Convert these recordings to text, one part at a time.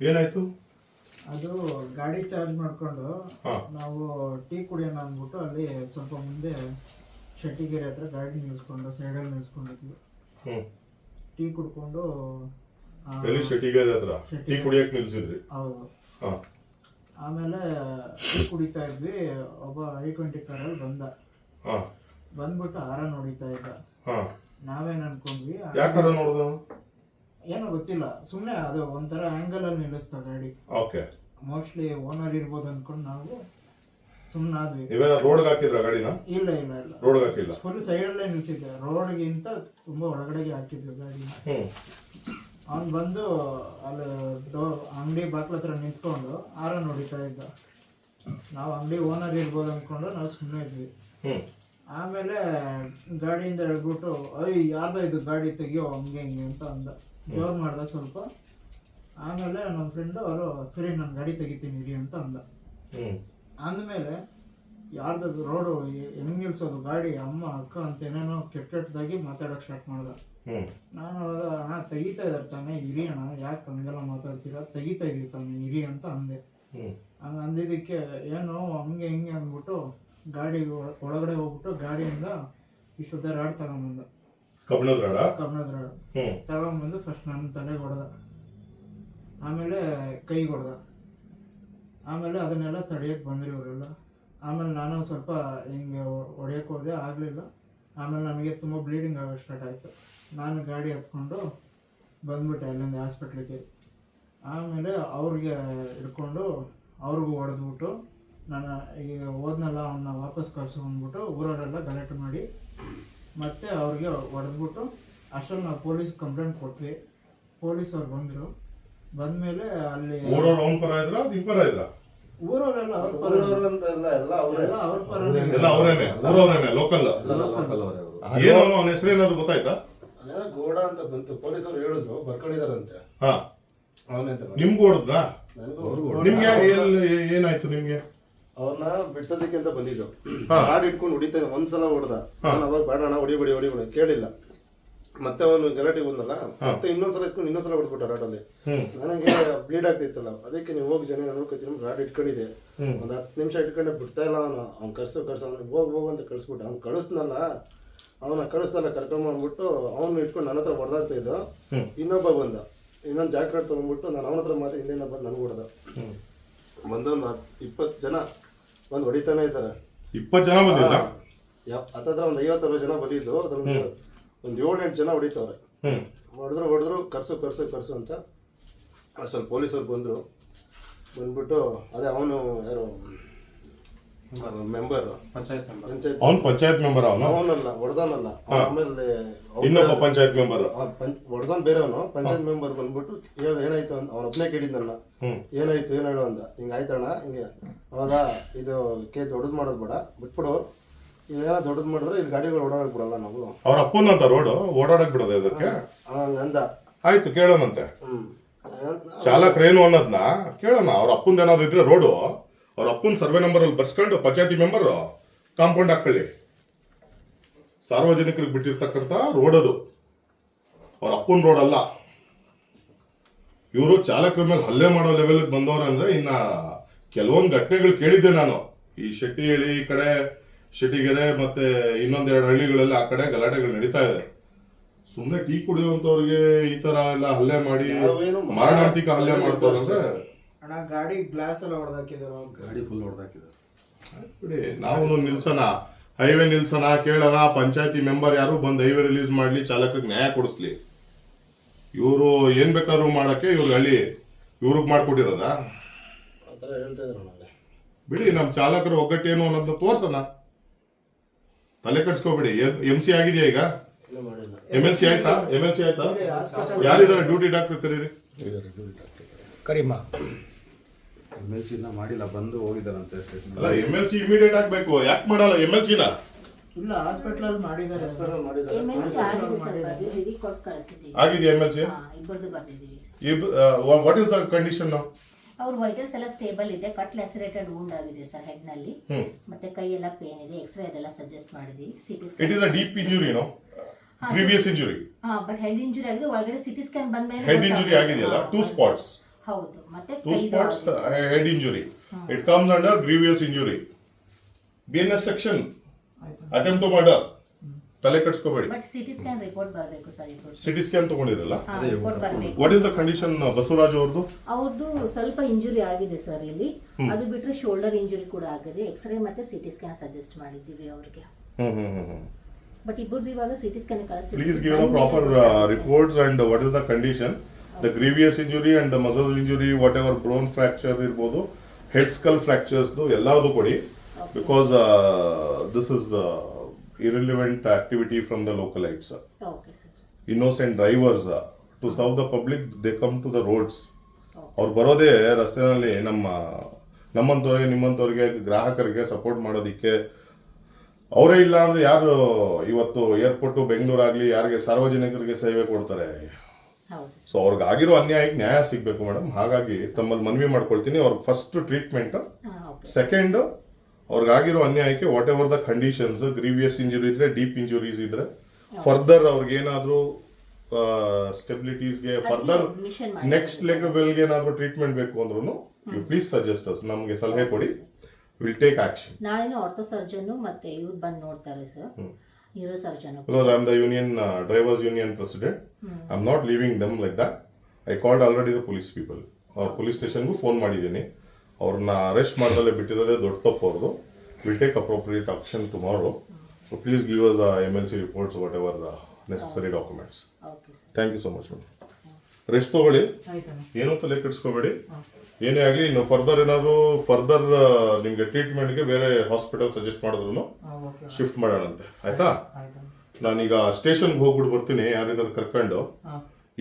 ಏನಾಯ್ತು? ಅದು ಗಾಡಿ ಚಾರ್ಜ್ ಮಾಡ್ಕೊಂಡು ಹಾ. ನಾವು ಟೀ ಕುಡಿಯೋಣ ಅಂದ್ಬಿಟ್ಟು ಅಲ್ಲಿ ಸ್ವಲ್ಪ ಮುಂದೆ ಶೆಟ್ಟಿಗೆರೆ ಹತ್ರ ಗಾಡಿ ನಿಲ್ಸ್ಕೊಂಡು ಸೈಡಲ್ಲಿ ನಿಲ್ಸ್ಕೊಂಡಿದ್ವಿ. ಹ್ಮ್. ಟೀ ಕುಡ್ಕೊಂಡು ಆ, ಎಲ್ಲಿ? ಶೆಟ್ಟಿಗೆರೆ ಹತ್ರ? ಟೀ ಕುಡಿಯಕ್ಕೆ ಕುಡಿಯಕ್ ನಿಲ್ಸಿದ್ರಿ? ಹೌದು. ಹಾ. ಆಮೇಲೆ ಟೀ ಕುಡಿತಾ ಇದ್ವಿ. ಒಬ್ಬ ಐ ಟ್ವೆಂಟಿ ಕಾರಲ್ಲಿ ಬಂದ. ಹಾ. ಬಂದ್ಬಿಟ್ಟು ಹಾರ ನೋಡಿತಾ ಇದ್ದ. ಹಾ. ನಾವೇನ್ ಅನ್ಕೊಂಡ್ವಿ ಯಾಕಾರ ನೋಡ್ದ ಏನೋ ಗೊತ್ತಿಲ್ಲ. ಸುಮ್ಮನೆ ಅದು ಒಂಥರ ಆಂಗಲ್ ಅಲ್ಲಿ ನಿಲ್ಲಿಸ್ತ ಗಾಡಿ. ಓಕೆ ಮೋಸ್ಟ್ಲಿ ಓನರ್ ಇರ್ಬೋದು ಅನ್ಕೊಂಡು ನಾವು ಸುಮ್ಮನಾದ್ವಿ ನೀವೇನ ರೋಡ್ಗೆ ಹಾಕಿದ್ರ ಗಾಡಿನ? ಇಲ್ಲ ಇಲ್ಲ ಇಲ್ಲ. ರೋಡ್ಗೆ ಹಾಕಿಲ್ಲ ಫುಲ್ ಸೈಡಲ್ಲೇ ನಿಲ್ಸಿದ್ದೆ. ರೋಡ್ಗಿಂತ ತುಂಬಾ ಒಳಗಡೆಗೆ ಹಾಕಿದ್ವಿ ಗಾಡಿ. ಹ್ಮ್. ಅವ್ನು ಬಂದು ಅಲ್ಲಿ ಡೋರ್ ಅಂಗಡಿ ಬಾಕ್ಲ ಹತ್ರ ನಿಂತ್ಕೊಂಡು ಆರ ನೋಡಿತಾ ಇದ್ದ. ನಾವು ಅಂಗಡಿ ಓನರ್ ಇರ್ಬೋದು ಅನ್ಕೊಂಡು ನಾವು ಸುಮ್ಮನೆ ಇದ್ವಿ. ಹ್ಮ್. ಆಮೇಲೆ ಗಾಡಿಯಿಂದ ಹೇಳ್ಬಿಟ್ಟು ಅಯ್ಯ ಯಾರ್ದೋ ಇದು ಗಾಡಿ ತೆಗಿಯೋ ಹಂಗೆ ಹಿಂಗೆ ಅಂತ ಅಂದ. ಜೋರ್ ಮಾಡ್ದ ಸ್ವಲ್ಪ. ಆಮೇಲೆ ನಮ್ಮ ಫ್ರೆಂಡು ಅವರು ಸರಿ ನಾನು ಗಾಡಿ ತೆಗಿತೀನಿ ಇರಿ ಅಂತ ಅಂದ. ಅಂದಮೇಲೆ ಯಾರ್ದು ರೋಡು ಹೆಂಗೆ ನಿಲ್ಸೋದು ಗಾಡಿ ಅಮ್ಮ ಅಕ್ಕ ಅಂತ ಏನೇನೋ ಕೆಟ್ಟ ಕೆಟ್ಟದಾಗಿ ಮಾತಾಡೋಕೆ ಸ್ಟಾರ್ಟ್ ಮಾಡ್ದೆ. ನಾನು ಅವಾಗ ಅಣ್ಣ ತೆಗಿತಾ ಇದ್ದಾರೆ ತಾನೇ ಇರಿ ಅಣ್ಣ ಯಾಕೆ ಹಂಗೆಲ್ಲ ಮಾತಾಡ್ತೀರಾ? ತೆಗಿತಾ ಇದೀವಿ ತಾನೇ ಇರಿ ಅಂತ ಅಂದೆ. ಹಂಗೆ ಅಂದಿದ್ದಕ್ಕೆ ಏನು ಹಂಗೆ ಹಿಂಗೆ ಅಂದ್ಬಿಟ್ಟು ಗಾಡಿ ಒಳಗಡೆ ಹೋಗ್ಬಿಟ್ಟು ಗಾಡಿಯಿಂದ ಇಷ್ಟುದ್ದ ರಾಡ್ ತಗೊಂಬಂದ. ಕಬ್ಬಣದ ರಾಡ ಕಬ್ಬಿಣದ ರಾಡ್ ತಗೊಂಬಂದು ಫಸ್ಟ್ ನನ್ನ ತಲೆಗೆ ಹೊಡೆದ. ಆಮೇಲೆ ಕೈಗೆ ಹೊಡೆದ. ಆಮೇಲೆ ಅದನ್ನೆಲ್ಲ ತಡೆಯಕ್ಕೆ ಬಂದ್ರಿ ಇವರೆಲ್ಲ. ಆಮೇಲೆ ನಾನು ಸ್ವಲ್ಪ ಹಿಂಗೆ ಹೊಡೆಯಕ್ಕೆ ಹೋದೆ ಆಗಲಿಲ್ಲ. ಆಮೇಲೆ ನನಗೆ ತುಂಬ ಬ್ಲೀಡಿಂಗ್ ಆಗೋ ಸ್ಟಾರ್ಟ್ ಆಯಿತು. ನಾನು ಗಾಡಿ ಹತ್ಕೊಂಡು ಬಂದ್ಬಿಟ್ಟೆ ಅಲ್ಲಿಂದ ಹಾಸ್ಪಿಟ್ಲಿಗೆ ಆಮೇಲೆ ಅವ್ರಿಗೆ ಹಿಡ್ಕೊಂಡು ಅವ್ರಿಗೂ ಹೊಡೆದ್ಬಿಟ್ಟು ನಾನು ಈಗ ಹೋದ್ನಲ್ಲ ಅವನ್ನ ವಾಪಸ್ ಕರ್ಸ್ಕೊಂಡ್ಬಿಟ್ಟು ಊರವರೆಲ್ಲ ಗಲಾಟೆ ಮಾಡಿ ಮತ್ತೆ ಅವ್ರಿಗೆ ಹೊಡೆದ್ಬಿಟ್ಟು ಅಷ್ಟರಲ್ಲಿ ನಾವು ಪೊಲೀಸ್ ಕಂಪ್ಲೇಂಟ್ ಕೊಟ್ವಿ. ಪೊಲೀಸ್ ಅವ್ರು ಬಂದರು. ಬಂದಮೇಲೆ ಅಲ್ಲಿ ಊರವ್ರು ಅವ್ನ ಪರ ಇದ್ರ ನಿಮ್ ಪರ ಇದ್ರ? ಊರವರೆಲ್ಲ ಅವ್ರ ಪರ ಎಲ್ಲ ಎಲ್ಲ ಅವರೇ. ಎಲ್ಲ ಅವ್ರ ಪರ ಎಲ್ಲ ಅವ್ರೇನೆ ಊರವ್ರೇನೆ ಲೋಕಲ್ ಏನು ಅವನ ಹೆಸರು ಏನಾದ್ರು ಗೊತ್ತಾಯ್ತಾ? ಅದೇನೋ ಗೌಡ ಅಂತ ಬಂತು. ಪೊಲೀಸರು ಹೇಳಿದ್ರು ಬರ್ಕೊಂಡಿದಾರಂತೆ. ಹಾ. ಅವನೇ ಅಂತ ನಿಮ್ಗೂ ಹೊಡೆದ್ನಾ? ನನಗೂ ನಿಮ್ಗೆ ಏನಾಯ್ತು ನಿಮ್ಗೆ? ಅವ್ರನ್ನ ಬಿಡ್ಸೋದಕ್ಕೆ ಅಂತ ಬಂದಿದ್ದು ಹಾಡ್ ಗಾಡಿ ಇಟ್ಕೊಂಡು ಹೊಡಿತಾ ಒಂದ್ಸಲ ಹೊಡೆದ. ನಾನು ಅವಾಗ ಬೇಡ ಅಣ್ಣ ಹೊಡಿ ಬಿಡಿ ಹೊಡಿ ಬಿಡಿ ಕೇಳಿಲ್ಲ. ಮತ್ತೆ ಅವನು ಗಲಾಟೆ ಬಂದಲ್ಲ ಮತ್ತೆ ಇನ್ನೊಂದ್ಸಲ ಇಟ್ಕೊಂಡು ಇನ್ನೊಂದ್ಸಲ ಹೊಡೆದ್ಬಿಟ್ಟ ರಾಡಲ್ಲಿ ನನಗೆ ಬ್ಲೀಡ್ ಆಗ್ತಿತ್ತಲ್ಲ ಅದಕ್ಕೆ ನೀವು ಹೋಗಿ ಜನ ನೋಡ್ಕೊತೀನಿ ರಾಡ್ ಇಟ್ಕೊಂಡಿದೆ. ಒಂದ್ ಹತ್ತು ನಿಮಿಷ ಇಟ್ಕೊಂಡೆ ಬಿಡ್ತಾ ಇಲ್ಲ ಅವನು. ಅವ್ನು ಕಳ್ಸು ಕಳ್ಸು ಅವ್ನಿಗೆ ಹೋಗ್ ಹೋಗು ಅಂತ ಕಳಿಸ್ಬಿಟ್ಟು. ಅವ್ನು ಕಳಿಸ್ನಲ್ಲ ಅವನ ಕಳಿಸ್ನಲ್ಲ ಕರ್ಕೊಂಬಂದ್ಬಿಟ್ಟು ಅವ್ನು ಇಟ್ಕೊಂಡು ನನ್ನ ಹತ್ರ ಹೊಡೆದಾಡ್ತಾ ಇದ್ದ. ಇನ್ನೊಬ್ಬ ಬಂದ. ಇನ್ನೊಂದು ಜಾಕೆಟ್ ತೊಗೊಂಡ್ಬಿಟ್ಟು ನಾನು ಅವನ ಹತ್ರ ಮಾತ್ರ ಹಿಂದೆಯಿಂದ ಬಂದು ನನಗೆ ಹೊಡೆದ. ಒಂದೊಂದು ಬಂದೊಂದು ಹತ್ತು ಇಪ್ಪತ್ತು ಜನ. ಬಂದು ಹೊಡಿತಾನೆ ಇದ್ದಾರೆ. ಇಪ್ಪತ್ತು ಜನ ಬಂದಿಲ್ಲ ಹತ್ತತ್ರ ಒಂದು ಐವತ್ತರವತ್ತು ಜನ ಬಂದಿದ್ದು ಅದ್ರಲ್ಲಿ ಒಂದು ಏಳು ಎಂಟು ಜನ ಹೊಡಿತಾವ್ರೆ. ಹೊಡೆದ್ರು ಹೊಡೆದ್ರು ಕರ್ಸು ಕರ್ಸು ಕರ್ಸು ಅಂತ. ಸ್ವಲ್ಪ ಪೊಲೀಸರು ಬಂದರು. ಬಂದ್ಬಿಟ್ಟು ಅದೇ ಅವನು ಯಾರು ಮೆಂಬರ್ ಪಂಚಾಯತ್ ಪಂಚಾಯತ್ ಅವ್ನ್ ಪಂಚಾಯತ್ ಮೆಂಬರ್ ಅವನು? ಅವನಲ್ಲ ಹೊಡೆದವನಲ್ಲ ಆಮೇಲೆ ಇನ್ನೊಬ್ಬ ಪಂಚಾಯತ್ ಮೆಂಬರ್ ಬೇರೆ ಅವನು ಪಂಚಾಯತ್ ಮೆಂಬರ್ ಬಂದ್ಬಿಟ್ಟು ಹೇಳ ಏನಾಯ್ತು ಅಂತ ಅವನ ಒಬ್ಬನೇ ಕೇಳಿದ್ನಲ್ಲ ಏನಾಯ್ತು ಏನು ಹೇಳು ಅಂದ ಹಿಂಗ ಆಯ್ತಣ್ಣ ಹಿಂಗೆ. ಹೌದಾ? ಇದು ಕೇ ದೊಡ್ಡದು ಮಾಡೋದು ಬೇಡ. ಬಿಟ್ಬಿಡು. ಇನ್ನೇನೋ ದೊಡ್ಡದು ಮಾಡಿದ್ರೆ ಇಲ್ಲಿ ಗಾಡಿಗಳು ಓಡಾಡಕ್ ಬಿಡಲ್ಲ ನಾವು. ಅವ್ರ ಅಪ್ಪನ ಅಂತ ರೋಡ್ ಓಡಾಡಕ್ ಬಿಡೋದು ಇದಕ್ಕೆ? ಅಂದ ಆಯ್ತು ಕೇಳೋಣಂತೆ. ಹ್ಮ್. ಚಾಲಕರೇನು ಅನ್ನೋದನ್ನ ಕೇಳೋಣ. ಅವ್ರ ಅಪ್ಪಂದ ಏನಾದ್ರು ಇದ್ರೆ ರೋಡು. ಅವ್ರ ಅಪ್ಪನ ಸರ್ವೆ ನಂಬರ್ ಅಲ್ಲಿ ಬರ್ಸ್ಕೊಂಡು ಪಂಚಾಯತಿ ಮೆಂಬರ್ ಕಾಂಪೌಂಡ್ ಹಾಕೊಳ್ಳಿ ಸಾರ್ವಜನಿಕರಿಗೆ ಬಿಟ್ಟಿರ್ತಕ್ಕಂಥ ರೋಡ್ ಅದು. ಅವ್ರ ಅಪ್ಪನ ರೋಡ್ ಅಲ್ಲ. ಇವರು ಚಾಲಕರ ಮೇಲೆ ಹಲ್ಲೆ ಮಾಡೋ ಲೆವೆಲ್ಗೆ ಬಂದವ್ರೆ ಅಂದ್ರೆ ಇನ್ನ ಕೆಲವೊಂದು ಘಟನೆಗಳು ಕೇಳಿದ್ದೆ ನಾನು. ಈ ಶೆಟ್ಟಿ ಶೆಟ್ಟಿಹಳ್ಳಿ ಈ ಕಡೆ ಶೆಟ್ಟಿಗೆರೆ ಮತ್ತೆ ಇನ್ನೊಂದೆರಡು ಹಳ್ಳಿಗಳಲ್ಲಿ ಆ ಕಡೆ ಗಲಾಟೆಗಳು ನಡೀತಾ ಇದೆ. ಸುಮ್ಮನೆ ಟೀ ಕುಡಿಯುವಂತವ್ರಿಗೆ ಈ ತರ ಎಲ್ಲ ಹಲ್ಲೆ ಮಾಡಿ ಮಾರಣಾಂತಿಕ ಹಲ್ಲೆ ಮಾಡ್ತಾರೆ ಅಂದ್ರೆ ಅಣ್ಣ ಗಾಡಿ ಗ್ಲಾಸ್ ಎಲ್ಲ ಹೊಡೆದಾಕಿದ್ರು ಗಾಡಿ ಫುಲ್ ಹೊಡೆದಾಕಿದ್ದಾರೆ. ಬಿಡಿ ನಾವು ನಿಲ್ಸೋಣ. ಹೈವೇ ನಿಲ್ಸೋಣ ಕೇಳೋಣ. ಪಂಚಾಯತಿ ಮೆಂಬರ್ ಯಾರು ಬಂದು ಹೈವೇ ರಿಲೀಸ್ ಮಾಡ್ಲಿ ಚಾಲಕರಿಗೆ ನ್ಯಾಯ ಕೊಡಿಸ್ಲಿ. ಇವರು ಏನು ಬೇಕಾದ್ರೂ ಮಾಡಕ್ಕೆ ಇವ್ರು ಹಳ್ಳಿ ಇವ್ರಿಗೆ ಮಾಡ್ಕೊಟ್ಟಿರೋದಾ? ಆ ಥರ ಹೇಳ್ತಾ ಇದ್ರು ನನಗೆ ಬಿಡಿ ನಮ್ಮ ಚಾಲಕರ ಒಗ್ಗಟ್ಟೇನು ಅನ್ನೋದನ್ನ ತೋರ್ಸೋಣ. ತಲೆ ಕಟ್ಸ್ಕೋಬಿಡಿ ಎಂ ಸಿ ಆಗಿದೆಯಾ ಈಗ? ಇನ್ನೂ ಮಾಡಿಲ್ಲ. ಎಂ ಎಲ್ ಸಿ ಆಯ್ತಾ? ಎಂ ಎಲ್ ಸಿ ಆಯ್ತಾ? ಯಾರಿದ್ದಾರೆ? ಡ್ಯೂಟಿ ಡಾಕ್ಟರ್ ಕರೀರಿ. ಕರಿಮಾ. ಎಂ ಎಲ್ ಸಿನ ಮಾಡಿಲ್ಲ ಬಂದು ಹೋಗಿದ್ದಾರಂತೆ ಅಲ್ಲ ಎಂ ಎಲ್ ಸಿ ಇಮಿಡಿಯೇಟ್ ಆಗ್ಬೇಕು. ಯಾಕೆ ಮಾಡಲ್ಲ ಎಂ ಎಲ್ ಸಿನ ಇಲ್ಲ ಹಾಸ್ಪಿಟಲ್ ಅಲ್ಲಿ ಮಾಡಿದ್ದಾರೆ. ಹಾಸ್ಪಿಟಲ್ ಮಾಡಿದ್ದಾರೆ. ಎಮ್ಎಲ್ಸಿ ಆಗಿದೆ ಸರ್ ಬರ್ದಿದ್ದೀವಿ ಕೊಟ್ಟು ಕಳಿಸಿದ್ದೀವಿ. ಆಗಿದೆ ಎಂ ಎಲ್ ಸಿ ಹಾ ಇಬ್ಬರದು ಬರ್ದಿದ್ದೀವಿ ವಾಟ್ ಇಸ್ ದ ಕಂಡೀಷನ್ ನಾವು ಅವ್ರ ವೈಟಲ್ಸ್ ಎಲ್ಲ ಸ್ಟೇಬಲ್ ಇದೆ. ಕಟ್ ಲೆಸರೇಟೆಡ್ ವೂಂಡ್ ಆಗಿದೆ ಸರ್ ಹೆಡ್ನಲ್ಲಿ. ಮತ್ತೆ ಕೈ ಎಲ್ಲ ಪೇನ್ ಇದೆ. ಎಕ್ಸ್ರೇ ಅದೆಲ್ಲ ಸಜೆಸ್ಟ್ ಮಾಡಿದ್ವಿ CT it is a deep injury no previous injury ಹಾ ಬಟ್ ಹೆಡ್ ಇಂಜುರಿ ಆಗಿದೆ. ಒಳಗಡೆ ಸಿಟಿ ಸ್ಕ್ಯಾನ್ ಬಂದ್ಮೇಲೆ ಹೆಡ್ ಇಂಜುರಿ ಆಗಿದೆಯಲ್ಲ? ಟೂ ಸ್ಪಾಟ್ಸ್ ಹೌದು ಮತ್ತೆ two spots head injury it comes under grievous injury B N S section attempt to murder ತಲೆ ಕಟ್ಸ್ಕೋಬೇಡಿ but CT scan report ಬರಬೇಕು ಸರ್ ರಿಪೋರ್ಟ್ ಸಿಟಿ ಸ್ಕ್ಯಾನ್ ತಗೊಂಡಿರಲ್ಲ? ರಿಪೋರ್ಟ್ ಬರಬೇಕು. What is the condition Basavaraj ಅವ್ರದ್ದು ಅವ್ರದ್ದು ಸ್ವಲ್ಪ ಇಂಜುರಿ ಆಗಿದೆ sir ಇಲ್ಲಿ. ಅದು ಬಿಟ್ರೆ ಶೋಲ್ಡರ್ ಇಂಜುರಿ ಕೂಡ ಆಗಿದೆ. ಎಕ್ಸ್ರೇ ಮತ್ತೆ ಸಿಟಿ ಸ್ಕ್ಯಾನ್ ಸಜೆಸ್ಟ್ ಮಾಡಿದ್ದೀವಿ ಅವ್ರಿಗೆ. Hmm hmm hmm hmm. But ಇಬ್ಬರದ್ದು ಇವಾಗ CT scan Please give the proper reports reports and what is the condition. Grievous injury and the muscle injury whatever broken fracture ಇರ್ಬೋದು head skull ಫ್ರಾಕ್ಚರ್ಸ್ದು ಎಲ್ಲಾವುದು ಕೊಡಿ. Because this is irrelevant activity from the localites innocent drivers to serve the public they come to the roads ಅವ್ರು ಬರೋದೇ ರಸ್ತೆನಲ್ಲಿ ನಮ್ಮ ನಮ್ಮಂಥವ್ರಿಗೆ ನಿಮ್ಮಂಥವ್ರಿಗೆ ಗ್ರಾಹಕರಿಗೆ support ಮಾಡೋದಕ್ಕೆ. ಅವರೇ ಇಲ್ಲ ಅಂದ್ರೆ ಯಾರು ಇವತ್ತು ಏರ್ಪೋರ್ಟು ಬೆಂಗಳೂರಾಗಲಿ ಯಾರಿಗೆ ಸಾರ್ವಜನಿಕರಿಗೆ ಸೇವೆ ಕೊಡ್ತಾರೆ? ಸೊ ಅವ್ರಿಗೆ ಆಗಿರೋ ಅನ್ಯಾಯಕ್ಕೆ ನ್ಯಾಯ ಸಿಗಬೇಕು ಮೇಡಮ್ ಹಾಗಾಗಿ ತಮ್ಮಲ್ಲಿ ಮನವಿ ಮಾಡ್ಕೊಳ್ತೀನಿ. ಅವ್ರಿಗೆ ಫಸ್ಟ್ ಟ್ರೀಟ್ಮೆಂಟ್ ಸೆಕೆಂಡ್ ಅವ್ರಿಗಾಗಿರೋ ಅನ್ಯಾಯಕ್ಕೆ whatever the conditions grievous injury ಇದ್ರೆ ಡೀಪ್ ಇಂಜುರೀಸ್ ಇದ್ರೆ ಫರ್ದರ್ ಅವ್ರಿಗೆ ಏನಾದರೂ ಸ್ಟೆಬಿಲಿಟೀಸ್ಗೆ ಫರ್ದರ್ ನೆಕ್ಸ್ಟ್ ಲೆಗ್ ನೆಕ್ಸ್ಟ್ ಲೆವೆಲ್ಗೆ ಏನಾದರೂ ಟ್ರೀಟ್ಮೆಂಟ್ ಬೇಕು ಅಂದ್ರೂ ಯು ಪ್ಲೀಸ್ ಸಜೆಸ್ಟ್ ಅಸ್ ನಮಗೆ ಸಲಹೆ ಕೊಡಿ. ವಿಲ್ ಟೇಕ್ ಆಕ್ಷನ್ ನಾಳೆನೂ ಆರ್ಥೋ ಸರ್ಜನ್ ಮತ್ತೆ ಇವ್ರು ಬಂದು ನೋಡ್ತಾರೆ sir. Because I am the union drivers union president I am not leaving them like that I called already the police people ಅವ್ರ police ಸ್ಟೇಷನ್ಗೂ ಫೋನ್ ಮಾಡಿದ್ದೀನಿ. ಅವ್ರನ್ನ ಅರೆಸ್ಟ್ ಮಾಡ್ದಲ್ಲೇ ಬಿಟ್ಟಿರೋದೇ ದೊಡ್ಡ ತಪ್ಪು ಅವ್ರದ್ದು. Will take appropriate action tomorrow so please give us the M L C reports whatever the necessary documents thank you so much madam rest ತೊಗೊಳ್ಳಿ. ಏನೂ ತಲೆ ಕೆಡಿಸ್ಕೋಬೇಡಿ. ಏನೇ ಆಗಲಿ ಇನ್ನು ಫರ್ದರ್ ಏನಾದರೂ ಫರ್ದರ್ ನಿಮಗೆ ಟ್ರೀಟ್ಮೆಂಟ್ಗೆ ಬೇರೆ ಹಾಸ್ಪಿಟಲ್ ಸಜೆಸ್ಟ್ ಮಾಡಿದ್ರು ಶಿಫ್ಟ್ ಮಾಡೋಣಂತೆ. ಆಯ್ತಾ? ಆಯ್ತಣ್ಣ ನಾನೀಗ ಸ್ಟೇಷನ್ಗೆ ಹೋಗ್ಬಿಟ್ಟು ಬರ್ತೀನಿ ಯಾರಿದ್ರು ಕರ್ಕೊಂಡು.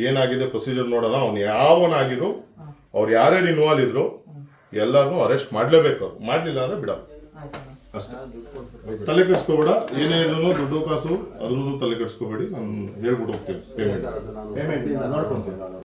ಏನಾಗಿದೆ ಪ್ರೊಸೀಜರ್ ನೋಡೋಣ ಅವ್ನು ಯಾವನಾಗಿದ್ರು ಅವ್ರು ಯಾರ್ಯಾರು ಇನ್ವಾಲ್ವ್ ಇದ್ರು ಎಲ್ಲರನ್ನೂ ಅರೆಸ್ಟ್ ಮಾಡಲೇಬೇಕು ಅವ್ರು. ಮಾಡಲಿಲ್ಲ ಅಂದ್ರೆ ಬಿಡ ಅಷ್ಟೇ. ತಲೆ ಕೆಡ್ಸ್ಕೋಬೇಡ ಏನೇ ಇದ್ರು ದುಡ್ಡು ಕಾಸು ಅದ್ರದ್ದು ತಲೆ ಕೆಡ್ಸ್ಕೋಬೇಡಿ ನಾನು ಹೇಳ್ಬಿಟ್ಟು ಹೋಗ್ತೀನಿ. ಪೇಮೆಂಟ್ ಪೇಮೆಂಟ್ ನಾನು ನೋಡ್ಕೊಂತೀನಿ. ನಾನು